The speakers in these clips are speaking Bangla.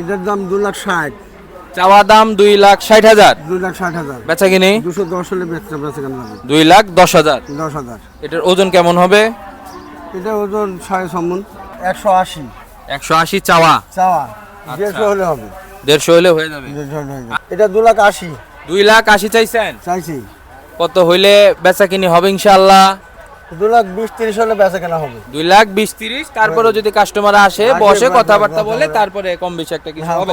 এটার দাম দু লাখ ষাট। চাওয়া দাম দুই লাখ ষাট হাজার। দুই লাখ ষাট হাজার। বেচা কিনি? দুশো দশ হলে বেচতে বেচে কেন হবে। দুই লাখ দশ হাজার। দশ হাজার। এটার ওজন কেমন হবে? এটা ওজন সাড়ে ছমন একশো আশি। একশো আশি চাওয়া। চাওয়া। আচ্ছা। দেড়শো হলে হবে। দেড়শো হলে হয়ে যাবে। দেড়শো হলে হবে। এটা দু লাখ আশি। দুই লাখ আশি চাইছেন? চাইছি। কত হইলে বেচা কিনি হবে ইনশাল্লাহ দু লাখ বিশ তিরিশ হলে বেচা কেনা হবে। দুই লাখ বিশ তিরিশ তারপরে যদি কাস্টমার আসে বসে কথাবার্তা বলে তারপরে কম বেশি একটা কিছু হ্যাঁ হবে।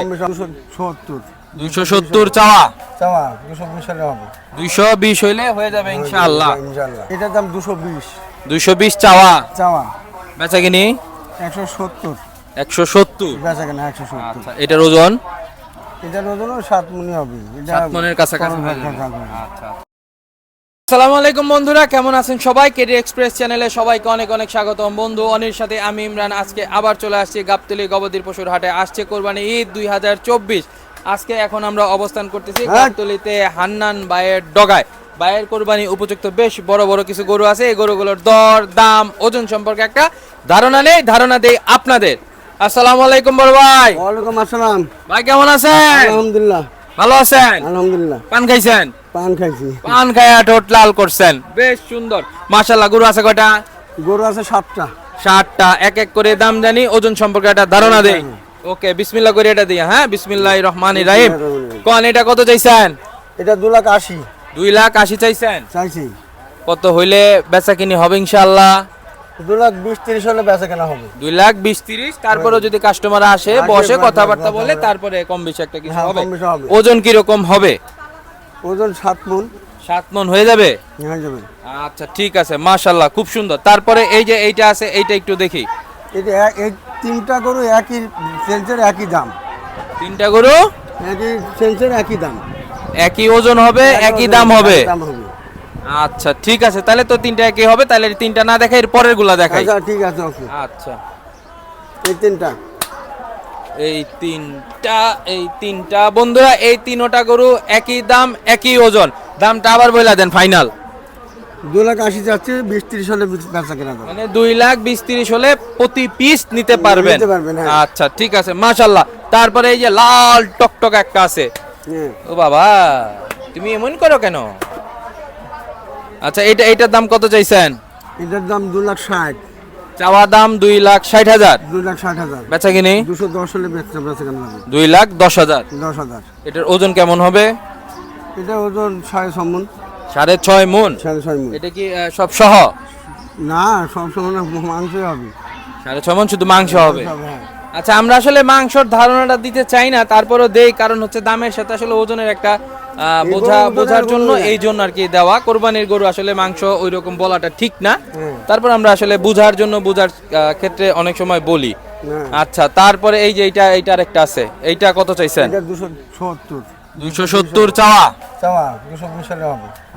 সত্তর। দুইশো সত্তর চাওয়া? চাওয়া দুশো বিশ হলে হবে। দুইশো বিশ হইলে হয়ে যাবে ইনশাআল্লাহ। এটার দাম দুশো বিশ। দুইশো বিশ চাওয়া? চাওয়া। বেচা কিনি? একশো সত্তর। একশো সত্তর? বেচা কেনা একশো সত্তর। আচ্ছা এটার ওজন? এটার ওজনও সাত মনি হবে। সাত মনের কাছাকাছি। কাছাকাছি। আচ্ছা। আসসালামু আলাইকুম বন্ধুরা কেমন আছেন সবাই? কেডি এক্সপ্রেস চ্যানেলে সবাইকে অনেক অনেক স্বাগতম। বন্ধু অনির সাথে আমি ইমরান। আজকে আবার চলে আসছি গাবতলি গবদির পশুর হাটে। আসছে কোরবানি ঈদ দুই হাজার চব্বিশ। আজকে এখন আমরা অবস্থান করতেছি হ্যাঁ। গাবতলিতে হান্নান বায়ের ডগায়। বায়ের কোরবানি উপযুক্ত বেশ বড় বড় কিছু গরু আছে। এই গরুগুলোর দর দাম ওজন সম্পর্কে একটা ধারণা নেই ধারণা দেই আপনাদের। আসসালামু আলাইকুম বড় ভাই। ওয়ালাইকুম আসসালাম। ভাই কেমন আছেন? আলহামদুলিল্লাহ। ভালো আছেন? আলহামদুলিল্লাহ। পান খাইছেন? পান খাইছি। পান খায়া ঠোঁট লাল করছেন। বেশ সুন্দর। মাশাল্লাহ গরু আছে কয়টা? গরু আছে সাতটা। ষাটটা এক এক করে দাম জানি ওজন সম্পর্কে একটা ধারণা দেই। ওকে বিসমিল্লাহ করে এটা দিয়া হ্যাঁ? বিসমিল্লাহ রহমান রাহিম। কোন এটা কত চাইছেন? এটা দু লাখ আশি। দুই লাখ আশি চাইছেন? চাইছি। কত হইলে বেচা কিনি হবে ইনশাল্লাহ দু লাখ বিশ তিরিশ হলে বেচা কেনা হবে। দুই লাখ বিশ তিরিশ তারপরে যদি কাস্টমার আসে বসে কথাবার্তা বলে তারপরে কম বেশি একটা কিছু হ্যাঁ, হবে। ওজন কীরকম হবে? ওজন সাত মন। সাত মন হয়ে যাবে? আচ্ছা ঠিক আছে মাশাল্লাহ খুব সুন্দর। তারপরে এই যে এইটা আছে এইটা একটু দেখি। এটা এই তিনটা গরু একই সেন্সের একই দাম। তিনটা গরু? একই সেন্সের একই দাম। একই ওজন হবে। একই দাম হবে। আচ্ছা ঠিক আছে তাহলে তো তিনটা একই হবে তাহলে তিনটা না দেখাই এর পরেরগুলা দেখাই। আচ্ছা ঠিক আছে ওকে। আচ্ছা। এই তিনটা। এই তিনটা এই তিনটা। বন্ধুরা এই তিনটা গরু একই দাম একই ওজন। দামটা আবার বইলা দেন ফাইনাল। দু লাখ আশি যাচ্ছে বিশ তিরিশ হলে কেনা মানে দুই লাখ বিশ তিরিশ হলে প্রতি পিস নিতে পারবেন নিতে পারবেন, হ্যাঁ। আচ্ছা ঠিক আছে মাশাল্লাহ তারপরে এই যে লাল টকটক একটা আছে। হ্যাঁ। ও বাবা তুমি এমন করো কেন? আচ্ছা এটা এইটার দাম কত চাইছেন? এটার দাম দু লাখ ষাট। চাওয়া দাম দুই লাখ ষাট হাজার। দু লাখ ষাট হাজার। বেচা কিনি? দুশো দশ হলে বেচতে বেচা কেনা দুই লাখ দশ হাজার। দশ হাজার। এটার ওজন কেমন হবে? এটা ওজন সাড়ে ছ মন। সাড়ে ছয় মন? সাড়ে ছয় মন। এটা কি সব সহ? না সব সময় না মাংসই হবে। সাড়ে ছয় মন শুধু মাংস হবে হ্যাঁ। আচ্ছা আমরা আসলে মাংসর ধারণাটা দিতে চাই না তারপরও দেই কারণ হচ্ছে দামের সাথে আসলে ওজনের একটা বোঝা বোঝার জন্য এই জন্য আর কি দেওয়া। কোরবানির গরু আসলে মাংস ওই রকম বলাটা ঠিক না। তারপর আমরা আসলে বোঝার জন্য বোঝার ক্ষেত্রে অনেক সময় বলি। আচ্ছা তারপরে এই যে এইটা এইটার একটা আছে। এইটা কত চাইছেন? এটা দুশো সত্তর। দুইশো সত্তর চাওয়া? দুশো বিশ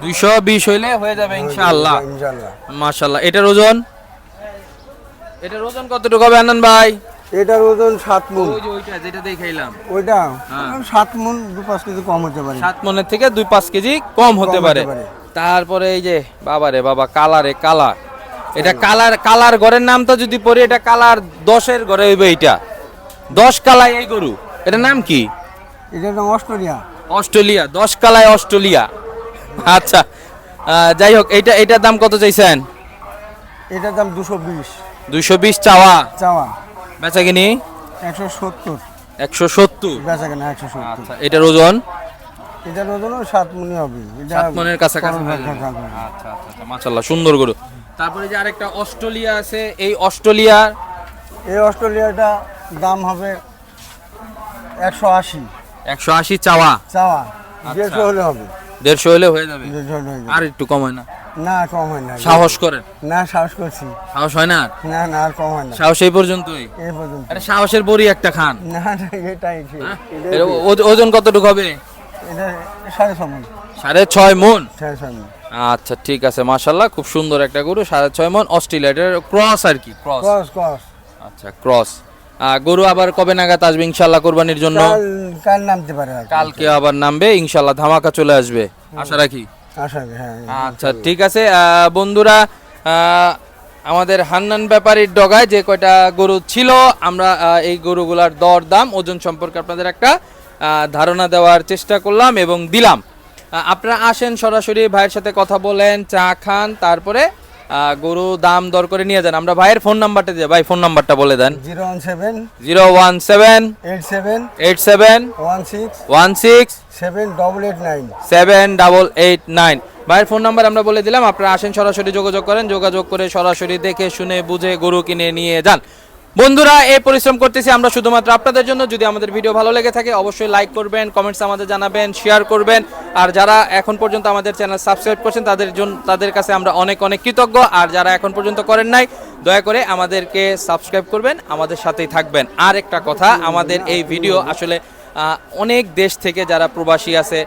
দুইশো বিশ হইলে হয়ে যাবে ইনশাআল্লাহ। ইনশাল্লাহ মাশাল্লাহ এটার ওজন? এটার ওজন কতটুকু হবে আনন্দ ভাই? এটার ওজন সাত মন। ওই যে ওইটা যেটা দেখাইলাম। ওইটা? হ্যাঁ। সাত মন দু পাঁচ কেজি কম হতে পারে। সাত মনের থেকে দুই পাঁচ কেজি কম হতে পারে। তারপরে এই যে বাবা রে বাবা কালারে কালা এটা কালার। কালার ঘরের নামটা যদি পড়ি এটা কালার দশের ঘরে হইবে এইটা। দশ কালায় এই গরু। এটার নাম কি? এটার নাম অস্ট্রেলিয়া। অস্ট্রেলিয়া দশ কালায় অস্ট্রেলিয়া। আচ্ছা যাই হোক এইটা এটার দাম কত চাইছেন? এটার দাম দুশো বিশ। দুইশো বিশ চাওয়া। চাওয়া। বেচা কিনি? একশো সত্তর। একশো সত্তর? বেচা কেনা একশো সত্তর। আচ্ছা এটার ওজন? এটার ওজনও সাত মনি হবে। সাত মনের কাছাকাছি। আচ্ছা আচ্ছা আচ্ছা, মাশাআল্লাহ সুন্দর গরু। তারপরে যে আরেকটা অস্ট্রেলিয়া আছে এই অস্ট্রেলিয়ার? এই অস্ট্রেলিয়াটা দাম হবে একশো আশি। একশো আশি চাওয়া। চাওয়া। আচ্ছা। দেড়শো হলে হবে। দেড়শো হলে হয়ে যাবে। আর একটু কম হয় না। না কম হয় না। সাহস করেন। না সাহস করছি। সাহস হয় না না না আর কম হয় না। সাহস এই পর্যন্তই? এই পর্যন্ত আরে সাহসের বড়ি একটা খান। না না এটাই। হ্যাঁ? ওজন কতটুকু হবে? এটা সাড়ে মন। ছয় মন? সাড়ে ছয় মন। আচ্ছা ঠিক আছে মাশাল্লাহ খুব সুন্দর একটা গরু সাড়ে ছয় মন অস্ট্রেলিয়া ক্রস আর কি ক্রস। কস আচ্ছা ক্রস। গরু আবার কবে নাগাদ আসবে? ইনশাল্লাহ কোরবানির জন্য? কাল নামতে পারে কালকে আবার নামবে ইনশাল্লাহ ধামাকা চলে আসবে। আশা রাখি। করি, হ্যাঁ আচ্ছা ঠিক আছে। বন্ধুরা আমাদের হান্নান ব্যাপারীর ডগায় যে কয়টা গরু ছিল আমরা এই গরুগুলার দর দাম ওজন সম্পর্কে আপনাদের একটা আহ, ধারণা দেওয়ার চেষ্টা করলাম এবং দিলাম। আপনারা আসেন সরাসরি ভাইয়ের সাথে কথা বলেন চা খান তারপরে গরু দাম দর করে নিয়ে যান। আমরা ভাইয়ের ফোন নাম্বারটা দিয়ে ভাই ফোন নাম্বারটা বলে দেন। Zero one seven zero one seven eight seven eight seven one six one six seven double eight nine seven double eight nine. ভাইয়ের ফোন নাম্বার আমরা বলে দিলাম আপনারা আসেন সরাসরি যোগাযোগ করেন যোগাযোগ করে সরাসরি দেখে শুনে বুঝে গরু কিনে নিয়ে যান। বন্ধুরা এই পরিশ্রম করতেছি আমরা শুধুমাত্র আপনাদের জন্য। যদি আমাদের ভিডিও ভালো লেগে থাকে, অবশ্যই লাইক করবেন কমেন্টস আমাদের জানাবেন শেয়ার করবেন। আর যারা এখন পর্যন্ত আমাদের চ্যানেল সাবস্ক্রাইব করছেন, তাদের জন্য তাদের কাছে আমরা অনেক অনেক কৃতজ্ঞ। আর যারা এখন পর্যন্ত করেন নাই, দয়া করে আমাদেরকে সাবস্ক্রাইব করবেন, আমাদের সাথেই থাকবেন। আর একটা কথা, আমাদের এই ভিডিও আসলে অনেক দেশ থেকে যারা প্রবাসী আছে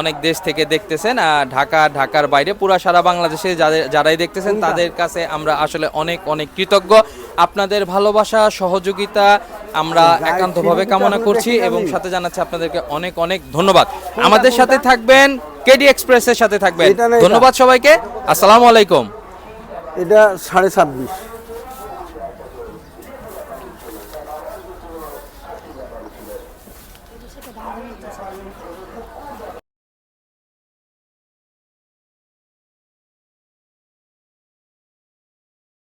অনেক দেশ থেকে দেখতেছেন ঢাকা ঢাকার বাইরে পুরা সারা বাংলাদেশে যাদের যারাই দেখতেছেন তাদের কাছে আমরা আসলে অনেক অনেক কৃতজ্ঞ। আপনাদের ভালোবাসা সহযোগিতা আমরা একান্তভাবে কামনা করছি এবং সাথে জানাচ্ছি আপনাদেরকে অনেক অনেক ধন্যবাদ। আমাদের সাথে থাকবেন কেডি এক্সপ্রেসের সাথে থাকবেন। ধন্যবাদ সবাইকে। আসসালামু আলাইকুম। এটা সাড়ে ছাব্বিশ।